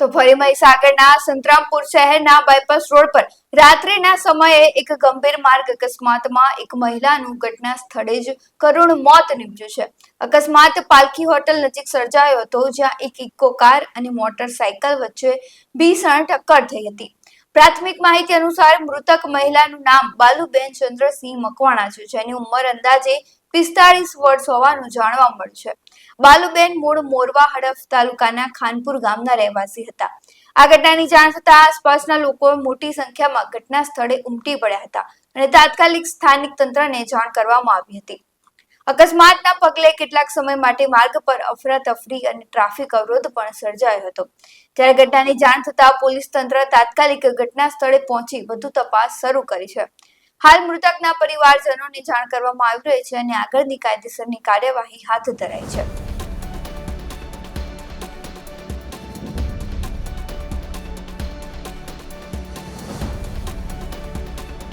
તો ફરી મહીસાગરના સંતરામપુર શહેરના બાયપાસ રોડ પર રાત્રિના સમયે એક ગંભીર માર્ગ અકસ્માતમાં એક મહિલાનું ઘટના સ્થળે જ કરુણ મોત નીપજ્યું છે. અકસ્માત પાલખી હોટલ નજીક સર્જાયો હતો, જ્યાં એક ઇકો કાર અને મોટરસાયકલ વચ્ચે ભીષણ ટક્કર થઈ હતી. પ્રાથમિક માહિતી અનુસાર મૃતક મહિલાનું નામ બાલુબેન ચંદ્રસિંહ મકવાણા છે, જેની ઉંમર અંદાજે પિસ્તાળીસ વર્ષ હોવાનું જાણવા મળશે. બાલુબેન મૂળ મોરવા હડફ તાલુકાના ખાનપુર ગામના રહેવાસી હતા. આ ઘટનાની જાણ થતાં આસપાસના લોકો મોટી સંખ્યામાં ઘટના સ્થળે ઉમટી પડ્યા હતા અને તાત્કાલિક સ્થાનિક તંત્રને જાણ કરવામાં આવી હતી. અકસ્માતના પગલે કેટલાક સમય માટે માર્ગ પર અફરાતફરી અને ટ્રાફિક અવરોધ પણ સર્જાયો હતો. જ્યારે ઘટનાની જાણ થતાં પોલીસ તંત્ર તાત્કાલિક ઘટના સ્થળે પહોંચી વધુ તપાસ શરૂ કરી છે. હાલ મૃતકના પરિવારજનોને જાણ કરવામાં આવી રહી છે અને આગળની કાયદેસરની કાર્યવાહી હાથ ધરાઈ છે.